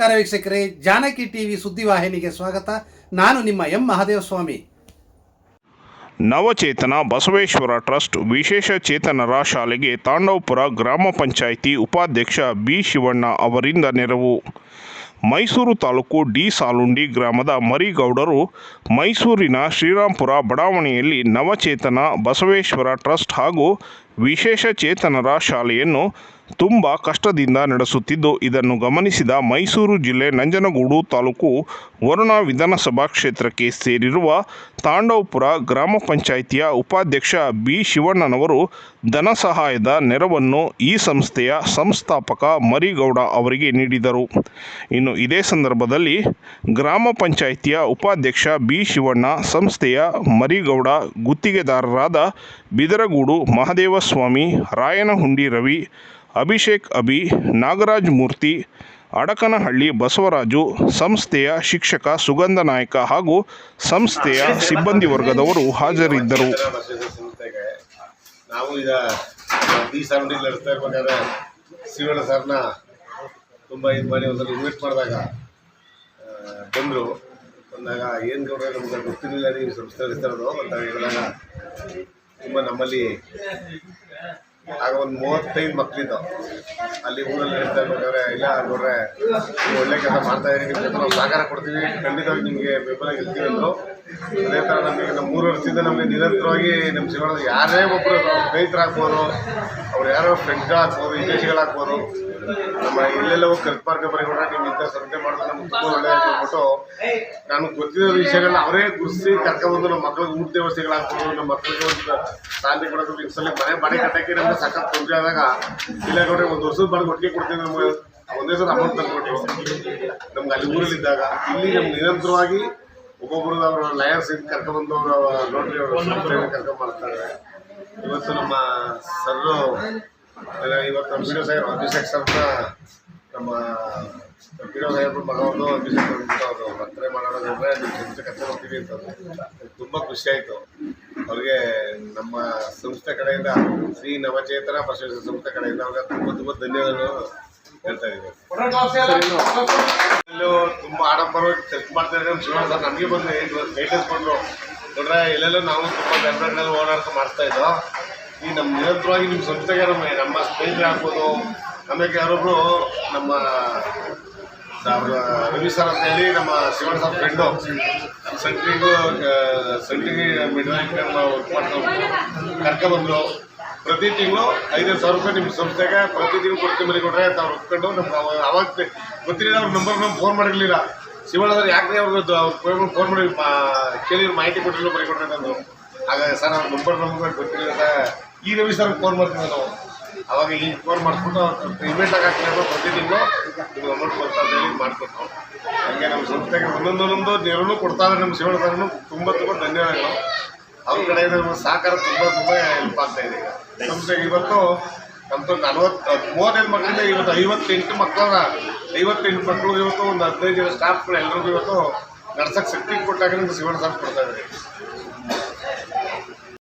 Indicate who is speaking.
Speaker 1: ವೀಕ್ಷಕರೇ, ಜಾನಕಿ ಟಿವಿ ಸುದ್ದಿವಾಹಿನಿಗೆ ಸ್ವಾಗತ. ನಾನು ನಿಮ್ಮ ಎಂ ಮಹಾದೇವಸ್ವಾಮಿ.
Speaker 2: ನವಚೇತನ ಬಸವೇಶ್ವರ ಟ್ರಸ್ಟ್ ವಿಶೇಷ ಚೇತನರ ಶಾಲೆಗೆ ತಾಂಡವಪುರ ಗ್ರಾಮ ಪಂಚಾಯಿತಿ ಉಪಾಧ್ಯಕ್ಷ ಬಿ ಶಿವಣ್ಣ ಅವರಿಂದ ನೆರವು. ಮೈಸೂರು ತಾಲೂಕು ಡಿ ಸಾಲುಂಡಿ ಗ್ರಾಮದ ಮರಿಗೌಡರು ಮೈಸೂರಿನ ಶ್ರೀರಾಂಪುರ ಬಡಾವಣೆಯಲ್ಲಿ ನವಚೇತನ ಬಸವೇಶ್ವರ ಟ್ರಸ್ಟ್ ಹಾಗೂ ವಿಶೇಷ ಚೇತನರ ಶಾಲೆಯನ್ನು ತುಂಬ ಕಷ್ಟದಿಂದ ನಡೆಸುತ್ತಿದ್ದು, ಇದನ್ನು ಗಮನಿಸಿದ ಮೈಸೂರು ಜಿಲ್ಲೆ ನಂಜನಗೂಡು ತಾಲೂಕು ವರುಣ ವಿಧಾನಸಭಾ ಕ್ಷೇತ್ರಕ್ಕೆ ಸೇರಿರುವ ತಾಂಡವಪುರ ಗ್ರಾಮ ಪಂಚಾಯಿತಿಯ ಉಪಾಧ್ಯಕ್ಷ ಬಿ ಶಿವಣ್ಣನವರು ಧನ ಸಹಾಯದ ನೆರವನ್ನು ಈ ಸಂಸ್ಥೆಯ ಸಂಸ್ಥಾಪಕ ಮರಿಗೌಡ ಅವರಿಗೆ ನೀಡಿದರು. ಇನ್ನು ಇದೇ ಸಂದರ್ಭದಲ್ಲಿ ಗ್ರಾಮ ಪಂಚಾಯಿತಿಯ ಉಪಾಧ್ಯಕ್ಷ ಬಿ ಶಿವಣ್ಣ, ಸಂಸ್ಥೆಯ ಮರಿಗೌಡ ಗುತ್ತಿಗೆದಾರರಾದ ಬಿದರಗೂಡು ಮಹದೇವಸ್ವಾಮಿ ರಾಯನಹುಂಡಿ ರವಿ, ಅಭಿಷೇಕ್ ಅಭಿ, ನಾಗರಾಜ್ ಮೂರ್ತಿ, ಅಡಕನಹಳ್ಳಿ ಬಸವರಾಜು, ಸಂಸ್ಥೆಯ ಶಿಕ್ಷಕ ಸುಗಂಧ ನಾಯಕ ಹಾಗೂ ಸಂಸ್ಥೆಯ ಸಿಬ್ಬಂದಿ ವರ್ಗದವರು ಹಾಜರಿದ್ದರು.
Speaker 3: ನಾವು ಈಗ ಈ ಸಾಲುಂಡಿ ನಡೆಸ್ತಾ ಇರ್ಬೇಕಾದ್ರೆ ಶಿವಣ್ಣ ಸರ್ನ ತುಂಬ ಇದು ಮಾಡಿ ಒಂದ್ಸಲ ಇನ್ವೆಸ್ಟ್ ಮಾಡಿದಾಗ ಬಂದರು. ಬಂದಾಗ ಏನು ಗೌಡ್ರೆ ನಮ್ಗೆ ಗೊತ್ತಿರಲಿಲ್ಲ ನೀವು ಸಂಸ್ಥೆ ನಡೆಸ್ತಿರೋದು ಅಂತ ಹೇಳಿದಾಗ ತುಂಬ ನಮ್ಮಲ್ಲಿ ಆಗ ಒಂದು ಮೂವತ್ತೈದು ಮಕ್ಕಳಿದ್ದು. ಅಲ್ಲಿ ಊರಲ್ಲಿ ಹೇಳ್ತಾ ಇರ್ಬೇಕಾದ್ರೆ ಇಲ್ಲ, ನೋಡ್ರೆ ಒಳ್ಳೆ ಕೆಲಸ ಮಾಡ್ತಾ ಇದ್ದೀರಿ ನಿಮ್ಮ ಜೊತೆ ನಾವು ಸಹಕಾರ ಕೊಡ್ತೀವಿ. ಖಂಡಿತವಾಗಿ ನಿಮಗೆ ಬೆಂಬಲ ಇರ್ತೀವಿ ಅಂದರು. ಅದೇ ಥರ ನಮಗೆ ನಮ್ಮ ಮೂರು ವರ್ಷದಿಂದ ನಮಗೆ ನಿರಂತರವಾಗಿ ನಮ್ಮ ಜೀವನದ ಯಾರೇ ಒಬ್ಬರು ಸ್ನೇಹಿತರಾಗ್ಬೋದು, ಅವ್ರು ಯಾರೋ ಫ್ರೆಂಡ್ಗಳಾಗ್ಬೋದು ವಿದೇಶಿಗಳಾಗ್ಬೋದು ನಮ್ಮ ಎಲ್ಲೆಲ್ಲ ಹೋಗಿ ಕಲ್ಪಾರ್ಕ ಮಾರ್ಗ ಬರೀಕೊಂಡ್ರೆ ನೀವು ಇಂಥ ಸ್ಪರ್ಧೆ ಮಾಡಿದ್ರೆ ನಮ್ಗೆ ತುಂಬ ಒಳ್ಳೆ ಅಂದ್ಬಿಟ್ಟು ನಾನು ಗೊತ್ತಿರೋ ವಿಷಯಗಳನ್ನ ಅವರೇ ಗುರ್ಸಿ ಕರ್ಕೊಂಡ್ಬಂದು ನಮ್ಮ ಮಕ್ಳಿಗೆ ಊಟ ವ್ಯವಸ್ಥೆಗಳಾಗ್ಬೋದು ನಮ್ಮ ಮಕ್ಕಳಿಗೆ ಒಂದು ಶಾಲೆ ಕೊಡೋದು ಸಲ ಮನೆ ಮನೆ ಕಟ್ಟಕ್ಕೆ ನಮ್ಗೆ ಸಖತ್ ತೊಂದರೆ ಆದಾಗ, ಇಲ್ಲ ನೋಡ್ರಿ ಒಂದು ವರ್ಷದ ಬಾಡಿಗೆ ಒಟ್ಟಿಗೆ ಕೊಡ್ತೀವಿ ನಮ್ಗೆ, ಒಂದೇ ಸಲ ಅಮೌಂಟ್ ತಂದ್ಕೊಟ್ಟು ನಮ್ಗೆ ಅಲ್ಲಿ ಊರಲ್ಲಿದ್ದಾಗ ಇಲ್ಲಿ ನಮ್ಗೆ ನಿರಂತರವಾಗಿ ಒಬ್ಬೊಬ್ಬರು ಅವರ ಲಯರ್ಸ್ ಇದು ಕರ್ಕೊಂಡ್ಬಂದು ಅವರ ನೋಡ್ರಿ, ಅವರ ಕರ್ಕೊಂಡ್ಬರ್ತಾರೆ ಇವತ್ತು ನಮ್ಮ ಸರ್ರು ಇವತ್ತು ನಮ್ಮ ಸಾಹೇಬ್ ಅಭಿಷೇಕ್ ಸರ್ನ ನಮ್ಮ ಬಿಡಿಯೋ ಸಾಹೇಬ್ರ ಮಗವನ್ನು ಅಭಿಷೇಕ್ ಅಂದ್ಬಿಟ್ಟು ಅವರು ಬರ್ತಾರೆ ಮಾಡೋದಂದ್ರೆ ಸಂಸ್ಥೆ ಕರ್ಕೊಂಡು ಹೋಗ್ತೀವಿ ಅಂತಂದ್ರು ತುಂಬ ಖುಷಿ ಆಯಿತು. ಅವ್ರಿಗೆ ನಮ್ಮ ಸಂಸ್ಥೆ ಕಡೆಯಿಂದ, ಶ್ರೀ ನವಚೇತನ ಬಸವೇಶ್ವರ ಸಂಸ್ಥೆ ಕಡೆಯಿಂದ ಅವ್ರಿಗೆ ತುಂಬ ತುಂಬ ಧನ್ಯವಾದಗಳು ಹೇಳ್ತಾ ಇದ್ದೀವಿ ತುಂಬ ಆಡಂಬರವಾಗಿ ಚೆಕ್ ಮಾಡ್ತಾ ಇದ್ದಾರೆ. ಶಿವಣ್ಣ ಸರ್, ನಮಗೆ ಬಂದು ಗೈಡೆನ್ಸ್ ಕೊಟ್ಟರು ನೋಡ್ರೆ ಎಲ್ಲೆಲ್ಲೋ ನಾವು ತುಂಬ ಬೆಂಗಳೂರಿನಲ್ಲಿ ಓಡಾಡ್ಕೊಂಡು ಮಾಡ್ತಾ ಇದ್ದೋ. ಈ ನಮ್ಮ ನಿರಂತರವಾಗಿ ನಿಮ್ಮ ಸಂಸ್ಥೆಗೆ ನಮ್ಮ ನಮ್ಮ ಸ್ನೇಹಿತರು ಆಗ್ಬೋದು ಆಮೇಲೆ ಯಾರೊಬ್ರು ನಮ್ಮ ರವಿ ಸರ್ ಅಂತ ಹೇಳಿ ನಮ್ಮ ಶಿವಣ್ಣ ಸರ್ ಫ್ರೆಂಡು ಸೆಂಟ್ರಿಂಗು ಸೆಂಟ್ರಿಗೆ ಮಿಡಲ್ ವರ್ಕ್ ಮಾಡ್ಕೊಂಡು ಕರ್ಕೊಬಂದರು ಪ್ರತಿ ತಿಂಗಳು ಐದೈದು ಸಾವಿರ ರೂಪಾಯಿ ನಿಮ್ಮ ಸಂಸ್ಥೆಗೆ ಪ್ರತಿ ತಿಂಗಳು ಕೊಡ್ತೀವಿ ಮನೆ ಕೊಟ್ಟರೆ ಅವ್ರು ಒಪ್ಕೊಂಡು ನಮ್ಮ ಅವಾಗ ಗೊತ್ತಿರಲಿಲ್ಲ, ಅವ್ರ ನಂಬರ್ ನಮ್ಗೆ ಫೋನ್ ಮಾಡಿರಲಿಲ್ಲ. ಶಿವಣ್ಣ ಸರ್ ಯಾಕೆ ಅವ್ರದ್ದು ಅವ್ರು ಫೋನ್ ಮಾಡಿ ಮಾ- ಕೇಳಿ ಮಾಹಿತಿ ಕೊಟ್ಟಿಲ್ಲ ಮನೆ ಕೊಟ್ಟರೆ ನಂದು ಆಗ ಸರ್, ಅವ್ರ ನಂಬರ್ ನಮ್ಗೆ ಗೊತ್ತಿರಲಿಲ್ಲ ಈ ರವಿ ಸರ್ ಫೋನ್ ಮಾಡ್ತೀವಿ ನಾವು. ಅವಾಗ ಈಗ ಫೋನ್ ಮಾಡಿಸ್ಬಿಟ್ಟು ಇವೆಂಟ್ ಆಗಿ ಪ್ರತಿ ತಿಂಗಳು ನಿಮ್ಗೆ ಅಮೌಂಟ್ ಕೊಡ್ತಾ ಹೇಳಿ ಮಾಡಿಕೊಟ್ಟು ಹಂಗೆ ನಮ್ಮ ಸಂಸ್ಥೆಗೆ ಒಂದೊಂದೊಂದು ನೆರವು ಕೊಡ್ತಾ ಇದ್ದಾರೆ ನಮ್ಮ ಶಿವಣ್ಣ ತುಂಬ ತುಂಬ ಧನ್ಯವಾದಗಳು. ಅವ್ರ ಕಡೆಯಿಂದ ನಮ್ಮ ಸಹಕಾರ ತುಂಬ ತುಂಬ ಹೆಲ್ಪ್ ಆಗ್ತಾ ಇದೆ ಈಗ. ಸಂಸ್ಥೆಗೆ ಇವತ್ತು ನಮ್ಮದು ನಲ್ವತ್ತು, ಮೂವತ್ತೈದು ಮಕ್ಕಳಿಂದ ಇವತ್ತು ಐವತ್ತೆಂಟು ಮಕ್ಕಳ ಐವತ್ತೆಂಟು ಮಕ್ಕಳು ಇವತ್ತು ಒಂದು ಹದಿನೈದು ಜನ ಸ್ಟಾಫ್ಗಳು ಎಲ್ಲರಿಗೂ ಇವತ್ತು ನಡ್ಸಕ್ಕೆ ಶಕ್ತಿ ಕೊಟ್ಟಾಗ ನಮ್ಗೆ ಶಿವಣ್ಣ ಸರ್ ಕೊಡ್ತಾ ಇದ್ದಾರೆ.